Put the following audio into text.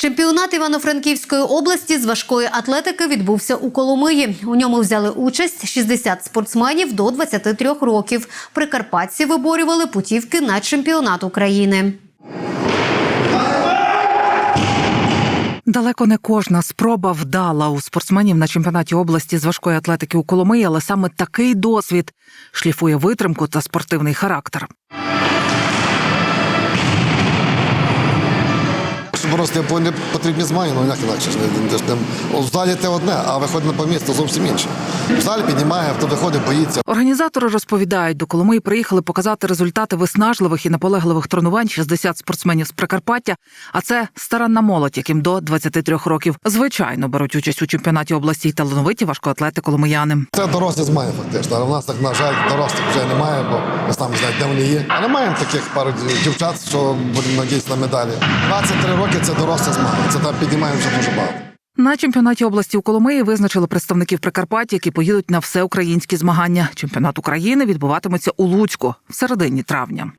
Чемпіонат Івано-Франківської області з важкої атлетики відбувся у Коломиї. У ньому взяли участь 60 спортсменів до 23 років. Прикарпатці виборювали путівки на чемпіонат України. Далеко не кожна спроба вдала у спортсменів на чемпіонаті області з важкої атлетики у Коломиї, але саме такий досвід шліфує витримку та спортивний характер. Щоб рости не потрібні змаги, ну як інакше не- не- не- У залі те одне, а виходить на помісто зовсім інше. В залі піднімає, хто виходить, боїться. Організатори розповідають, до Коломиї приїхали показати результати виснажливих і наполегливих тренувань 60 спортсменів з Прикарпаття. А це старанна молодь, яким до 23 років. Звичайно, беруть участь у чемпіонаті області й талановиті важкоатлети коломияни. Це дорослі змаги, фактично. Але в нас так, на жаль, дорослих вже немає, бо ми самі знаємо, де вони є. Але маємо таких пару дівчат, що будемо надіятися на медалі. 23 роки це доросла змага. Це там піднімаємо вже дуже багато. На чемпіонаті області у Коломиї визначили представників Прикарпаття, які поїдуть на всеукраїнські змагання. Чемпіонат України відбуватиметься у Луцьку в середині травня.